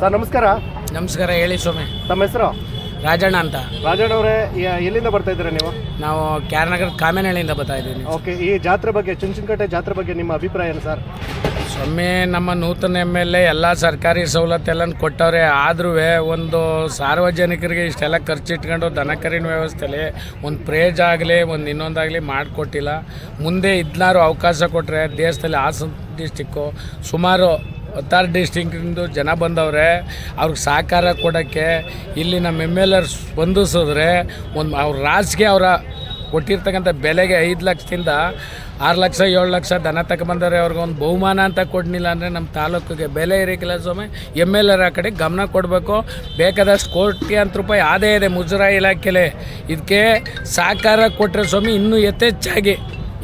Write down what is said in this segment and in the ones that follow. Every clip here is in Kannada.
ಸರ್ ನಮಸ್ಕಾರ. ನಮಸ್ಕಾರ ಹೇಳಿ ಸ್ವಾಮಿ. ತಮ್ಮ ಹೆಸರು? ರಾಜಣ್ಣ ಅಂತ. ರಾಜಣ್ಣ ಅವರೇ ಎಲ್ಲಿಂದ ಬರ್ತಾ ಇದ್ದೀರಾ ನೀವು? ನಾವು ಕ್ಯಾರನಗರ ಕಾಮೇನಹಳ್ಳಿಯಿಂದ ಬರ್ತಾ ಇದ್ದೀನಿ. ಓಕೆ ಈ ಜಾತ್ರೆ ಬಗ್ಗೆ ಚುಂಚನಕಟ್ಟೆ ಜಾತ್ರೆ ಬಗ್ಗೆ ನಿಮ್ಮ ಅಭಿಪ್ರಾಯ ಏನು ಸರ್? ಸ್ವಾಮಿ ನಮ್ಮ ನೂತನ ಎಂ ಎಲ್ ಎ ಎಲ್ಲ ಸರ್ಕಾರಿ ಸವಲತ್ತೆಲ್ಲ ಕೊಟ್ಟವ್ರೆ. ಆದ್ರೂ ಒಂದು ಸಾರ್ವಜನಿಕರಿಗೆ ಇಷ್ಟೆಲ್ಲ ಖರ್ಚಿಟ್ಕೊಂಡು ದನಕರಿನ ವ್ಯವಸ್ಥೆಲಿ ಒಂದು ಪ್ರೇಜ್ ಆಗಲಿ ಒಂದು ಇನ್ನೊಂದಾಗಲಿ ಮಾಡಿಕೊಟ್ಟಿಲ್ಲ. ಮುಂದೆ ಇದ್ನಾರು ಅವಕಾಶ ಕೊಟ್ಟರೆ ದೇಶದಲ್ಲಿ ಹಾಸನ ಡಿಸ್ಟಿಕ್ಕು ಸುಮಾರು ಹತ್ತಾರು ಡಿಸ್ಟಿಕ್ಟಿಂದ ಜನ ಬಂದವ್ರೆ, ಅವ್ರಿಗೆ ಸಹಕಾರ ಕೊಡೋಕ್ಕೆ ಇಲ್ಲಿ ನಮ್ಮ ಎಂ ಎಲ್ ಆರ್ ಸ್ಪಂದಿಸಿದ್ರೆ ಒಂದು ಅವ್ರ ರಾಜ್ಗೆ ಅವರ ಕೊಟ್ಟಿರ್ತಕ್ಕಂಥ ಬೆಲೆಗೆ ಐದು ಲಕ್ಷದಿಂದ ಆರು ಲಕ್ಷ, ಏಳು ಲಕ್ಷ ದನ ತಗೊಂಬಂದವ್ರೆ ಅವ್ರಿಗೆ ಒಂದು ಬಹುಮಾನ ಅಂತ ಕೊಡಲಿಲ್ಲ ಅಂದರೆ ನಮ್ಮ ತಾಲೂಕಿಗೆ ಬೆಲೆ ಇರೋಕ್ಕಿಲ್ಲ ಸ್ವಾಮಿ. ಎಂ ಎಲ್ ಆರ್ ಆ ಕಡೆ ಗಮನ ಕೊಡಬೇಕು. ಬೇಕಾದಷ್ಟು ಕೋಟ್ಯಾಂತರ ರೂಪಾಯಿ ಆದಾಯ ಇದೆ ಮುಜರಾಯಿ ಇಲಾಖೆಲೆ. ಇದಕ್ಕೆ ಸಹಕಾರ ಕೊಟ್ಟರೆ ಸ್ವಾಮಿ ಇನ್ನೂ ಯಥೇಚ್ಛಾಗಿ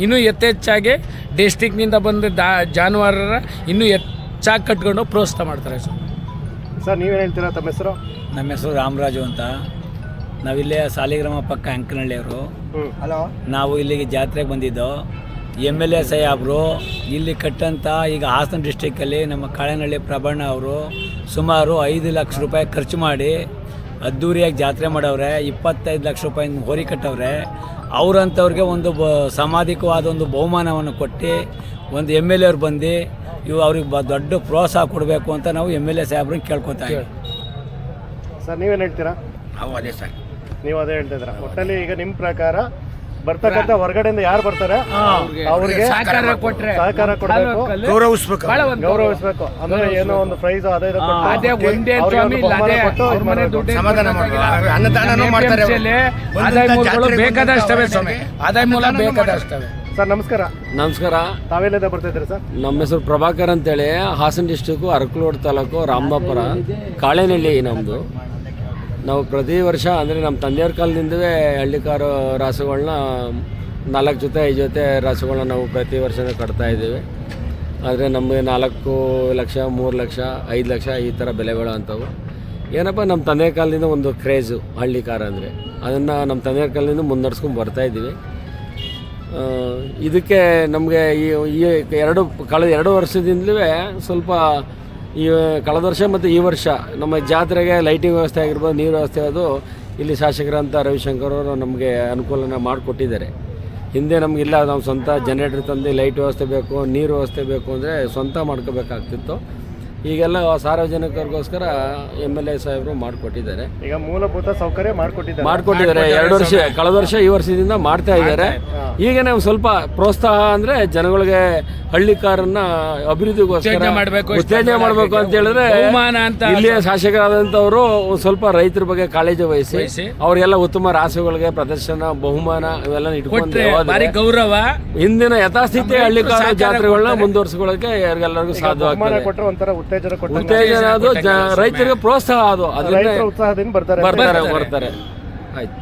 ಇನ್ನೂ ಯಥೇಚ್ಛಾಗಿ ಡಿಸ್ಟಿಕ್ನಿಂದ ಬಂದ ದಾ, ಜಾನುವಾರರ ಇನ್ನೂ ಹೆಚ್ಚಾಗಿ ಕಟ್ಕೊಂಡು ಪ್ರೋತ್ಸಾಹ ಮಾಡ್ತಾರೆ ಸರ್. ಸರ್ ನೀವೇನು ಹೇಳ್ತೀರಾ ತಮ್ಮ ಹೆಸರು? ನಮ್ಮ ಹೆಸರು ರಾಮರಾಜು ಅಂತ. ನಾವಿಲ್ಲೇ ಸಾಲಿಗ್ರಾಮ ಪಕ್ಕ ಅಂಕನಹಳ್ಳಿಯವರು. ಅವರು ಹಲೋ. ನಾವು ಇಲ್ಲಿಗೆ ಜಾತ್ರೆಗೆ ಬಂದಿದ್ದು. ಎಂ ಎಲ್ ಎ ಸಾಹೇಬ್ರು ಇಲ್ಲಿ ಕಟ್ಟಂತ ಈಗ ಹಾಸನ ಡಿಸ್ಟಿಕ್ಕಲ್ಲಿ ನಮ್ಮ ಕಾಳೆನಹಳ್ಳಿ ಪ್ರಭಣ್ಣ ಅವರು ಸುಮಾರು ಐದು ಲಕ್ಷ ರೂಪಾಯಿ ಖರ್ಚು ಮಾಡಿ ಅದ್ದೂರಿಯಾಗಿ ಜಾತ್ರೆ ಮಾಡವ್ರೆ ಇಪ್ಪತ್ತೈದು ಲಕ್ಷ ರೂಪಾಯಿ ಹೋರಿ ಕಟ್ಟವ್ರೆ. ಅವರಂಥವ್ರಿಗೆ ಒಂದು ಬ ಸಾಮಾಜಿಕವಾದ ಒಂದು ಬಹುಮಾನವನ್ನು ಕೊಟ್ಟು ಒಂದು ಎಂ ಎಲ್ ಎವ್ರು ಬಂದು ಇವು ಅವ್ರಿಗೆ ಬ ದೊಡ್ಡ ಪ್ರೋತ್ಸಾಹ ಕೊಡಬೇಕು ಅಂತ ನಾವು ಎಂ ಎಲ್ ಎ ಸಾಹೇಬ್ರನ್ನ ಕೇಳ್ಕೊತಾ ಇದ್ದೀವಿ. ಸರ್ ನೀವೇನು ಹೇಳ್ತೀರಾ? ನಾವು ಅದೇ ಸರ್. ನೀವು ಅದೇ ಹೇಳ್ತಾ ಇದ್ದೀರಾ? ಒಟ್ಟಲ್ಲಿ ಈಗ ನಿಮ್ಮ ಪ್ರಕಾರ ಬರ್ತಕ್ಕಂಥ ಹೊರಗಡೆಯಿಂದ ಯಾರು ಬರ್ತಾರೆ? ಅವ್ರಿಗೆ ಸಹಕಾರ ಕೊಟ್ಟರೆ ಸಹಕಾರ ಕೊಡಬೇಕು. ಗೌರವಿಸ್ಬೇಕು. ಗೌರವಿಸ್ಬೇಕು ಒಂದು ಗೌರವಿಸಬೇಕು. ಅಂದ್ರೆ ಏನೋ ಒಂದು ಪ್ರೈಸ್ ಅದೇ ಇದು ಕೊಟ್ಟು ಅದೇ ಒಂದೇ ಅವ್ರಿಗೆ ಸ್ವಾಮಿ ಒಂದು ಇಲ್ಲ ಅದೇ ಬಹುಮಾನ ಕೊಟ್ಟು ಅವ್ರ ಮನೆ ಮಾಡ್ಬೇಕು. ದುಡ್ಡು ಸಮಾಧಾನ. ಅನ್ನದಾನನೂ ಮಾಡ್ತಾರೆ ಬೇಕಾದಷ್ಟವೇ ಸ್ವಾಮಿ. ಆದಾಯ ಮೂಲ ಬೇಕಾದಷ್ಟವೆ. ಸರ್ ನಮಸ್ಕಾರ. ನಮಸ್ಕಾರ. ತಾವೆಲ್ಲಿಂದ ಬರ್ತಾ ಇದ್ದೀರಾ ಸರ್? ನಮ್ಮ ಹೆಸರು ಪ್ರಭಾಕರ್ ಅಂತೇಳಿ. ಹಾಸನ ಡಿಸ್ಟಿಕ್ಕು ಅರಕಲೋಡ್ ತಾಲೂಕು ರಾಮಬಾಪುರ. ಕಾಳೆನಹಳ್ಳಿ ನಮ್ಮದು ನಾವು ಪ್ರತಿ ವರ್ಷ ಅಂದರೆ ನಮ್ಮ ತಂದೆಯವ್ರ ಕಾಲದಿಂದವೇ ಹಳ್ಳಿಕಾರು ರಾಸುಗಳನ್ನ ನಾಲ್ಕು ಜೊತೆ ಐದು ಜೊತೆ ರಾಸುಗಳನ್ನ ನಾವು ಪ್ರತಿ ವರ್ಷವೂ ಕಟ್ತಾ ಇದ್ದೀವಿ. ಆದರೆ ನಮಗೆ ನಾಲ್ಕು ಲಕ್ಷ ಮೂರು ಲಕ್ಷ ಐದು ಲಕ್ಷ ಈ ಥರ ಬೆಲೆಗಳು ಅಂಥವು ಏನಪ್ಪ ನಮ್ಮ ತಂದೆ ಕಾಲದಿಂದ ಒಂದು ಕ್ರೇಜು ಹಳ್ಳಿ ಕಾರ ಅಂದರೆ. ಅದನ್ನು ನಮ್ಮ ತಂದೆಯ ಕಾಲದಿಂದ ಮುನ್ನಡೆಸ್ಕೊಂಡು ಬರ್ತಾ ಇದ್ದೀವಿ. ಆ, ಇದಕ್ಕೆ ನಮಗೆ ಈ ಎರಡು, ಕಳೆದ ಎರಡು ವರ್ಷದಿಂದಲೂ ಸ್ವಲ್ಪ ಈ ಕಳೆದ ವರ್ಷ ಮತ್ತು ಈ ವರ್ಷ ನಮ್ಮ ಜಾತ್ರೆಗೆ ಲೈಟಿಂಗ್ ವ್ಯವಸ್ಥೆ ಆಗಿರ್ಬೋದು, ನೀರು ವ್ಯವಸ್ಥೆ ಅದು ಇಲ್ಲಿ ಶಾಸಕರಂತ ರವಿಶಂಕರ್ ಅವರು ನಮಗೆ ಅನುಕೂಲನ ಮಾಡಿಕೊಟ್ಟಿದ್ದಾರೆ. ಹಿಂದೆ ನಮಗಿಲ್ಲ ನಾವು ಸ್ವಂತ ಜನರೇಟರ್ ತಂದು ಲೈಟ್ ವ್ಯವಸ್ಥೆ ಬೇಕು, ನೀರು ವ್ಯವಸ್ಥೆ ಬೇಕು ಅಂದರೆ ಸ್ವಂತ ಮಾಡ್ಕೋಬೇಕಾಗ್ತಿತ್ತು. ಈಗೆಲ್ಲ ಸಾರ್ವಜನಿಕರಿಗೋಸ್ಕರ ಎಂ ಎಲ್ ಎ ಸಾಹೇಬರು ಮಾಡಿಕೊಟ್ಟಿದ್ದಾರೆ. ಈಗ ಮೂಲಭೂತ ಸೌಕರ್ಯ ಮಾಡಿಕೊಟ್ಟಿದ್ದಾರೆ. ಮಾಡಿಕೊಟ್ಟಿದ್ದಾರೆ. ಎರಡು ವರ್ಷ ಕಳೆದ ವರ್ಷ ಈ ವರ್ಷದಿಂದ ಮಾಡ್ತಾ ಇದ್ದಾರೆ. ಈಗ ನಾವು ಸ್ವಲ್ಪ ಪ್ರೋತ್ಸಾಹ ಅಂದ್ರೆ ಜನಗಳಿಗೆ ಹಳ್ಳಿ ಕಾರನ್ನ ಅಭಿವೃದ್ಧಿಗೋಸ್ಕರ ಉತ್ತೇಜನ ಮಾಡ್ಬೇಕು, ಉತ್ತೇಜನ ಮಾಡಬೇಕು ಅಂತ ಹೇಳಿದ್ರೆ ಬಹುಮಾನ ಅಂತ ಇಲ್ಲಿಯ ಶಾಸಕರಾದಂಥವರು ಒಂದ್ ಸ್ವಲ್ಪ ರೈತರ ಬಗ್ಗೆ ಕಾಳಜಿ ವಹಿಸಿ. ಅವರಿಗೆಲ್ಲ ಉತ್ತಮ ರಾಸುಗಳಿಗೆ ಪ್ರದರ್ಶನ ಬಹುಮಾನ ಇವೆಲ್ಲ ಇಟ್ಕೊಂಡು ಗೌರವ. ಹಿಂದಿನ ಯಥಾಸ್ಥಿತಿ ಹಳ್ಳಿ ಕಾರ ಜಾತ್ರೆಗಳನ್ನ ಮುಂದುವರ್ಸ್ಕೊಳ್ಳೋಕೆ ಯಾರಿಗೆಲ್ಲರಿಗೂ ಎಲ್ಲರಿಗೂ ಸಾಧ್ಯವಾಗ್ತದೆ. ಉತ್ತೇಜನ ಕೊಟ್ಟು ಉತ್ತೇಜನ ಅದು ಜ- ರೈತರಿಗೆ ಪ್ರೋತ್ಸಾಹ ಅದು. ರೈತರ ಉತ್ಸಾಹದಿಂದ ಬರ್ತಾರೆ ಬರ್ತಾರೆ ಬರ್ತಾರೆ. ಆಯ್ತು.